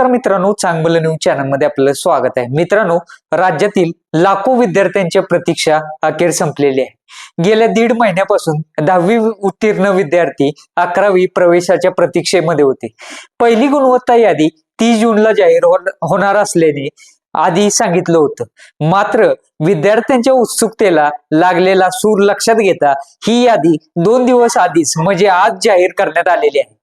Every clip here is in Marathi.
नमस्कार मित्रांनो चांगलं न्यूज चॅनलमध्ये आपलं स्वागत आहे. मित्रांनो राज्यातील लाखो विद्यार्थ्यांच्या प्रतीक्षा अखेर संपलेली आहे. गेल्या दीड महिन्यापासून दहावी उत्तीर्ण विद्यार्थी अकरावी प्रवेशाच्या प्रतीक्षेमध्ये होते. पहिली गुणवत्ता यादी तीस जूनला जाहीर होणार असल्याने आधी सांगितलं होतं. मात्र विद्यार्थ्यांच्या उत्सुकतेला लागलेला सूर लक्षात घेता ही यादी दोन दिवस आधीच म्हणजे आज जाहीर करण्यात आलेली आहे.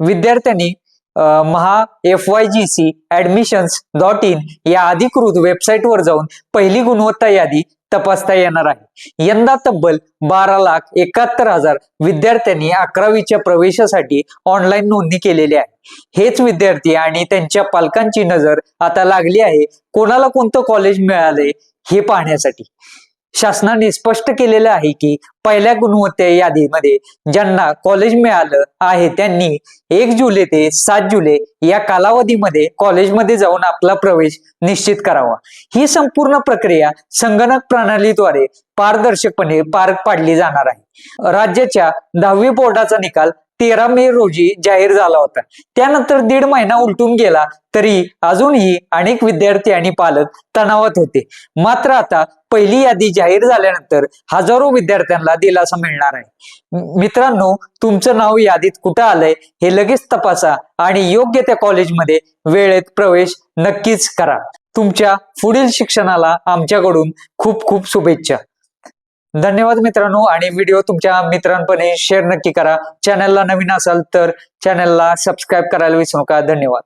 विद्यार्थ्यांनी Maha F Y J C admissions dot in या अधिकृत वेबसाईटवर जाऊन पहिली गुणवत्ता यादी तपासता येणार आहे. यंदा तब्बल बारा लाख एकाहत्तर हजार विद्यार्थ्यांनी अकरावीच्या प्रवेशासाठी ऑनलाईन नोंदणी केलेली आहे. हेच विद्यार्थी आणि त्यांच्या पालकांची नजर आता लागली आहे कोणाला कोणतं कॉलेज मिळालंय हे पाहण्यासाठी. शासनाने स्पष्ट केलेलं आहे की पहिल्या गुणवत्ता यादीमध्ये ज्यांना कॉलेज मिळालं आहे त्यांनी एक जुलै ते सात जुलै या कालावधीमध्ये कॉलेजमध्ये जाऊन आपला प्रवेश निश्चित करावा. ही संपूर्ण प्रक्रिया संगणक प्रणालीद्वारे पारदर्शकपणे पार पाडली जाणार आहे. राज्याच्या दहावी बोर्डाचा निकाल तेरा मे रोजी जाहीर झाला होता. त्यानंतर दीड महिना उलटून गेला तरी अजूनही अनेक विद्यार्थी आणि पालक तणावात होते. मात्र आता पहिली यादी जाहीर झाल्यानंतर हजारो विद्यार्थ्यांना दिलासा मिळणार आहे. मित्रांनो तुमचं नाव यादीत कुठं आलंय हे लगेच तपासा आणि योग्य त्या कॉलेजमध्ये वेळेत प्रवेश नक्कीच करा. तुमच्या पुढील शिक्षणाला आमच्याकडून खूप खूप शुभेच्छा. धन्यवाद मित्रांनो आणि व्हिडिओ तुमच्या मित्रांपणे शेअर नक्की करा. चॅनलला नवीन असाल तर चॅनलला सबस्क्राईब करायला विसरू नका. धन्यवाद.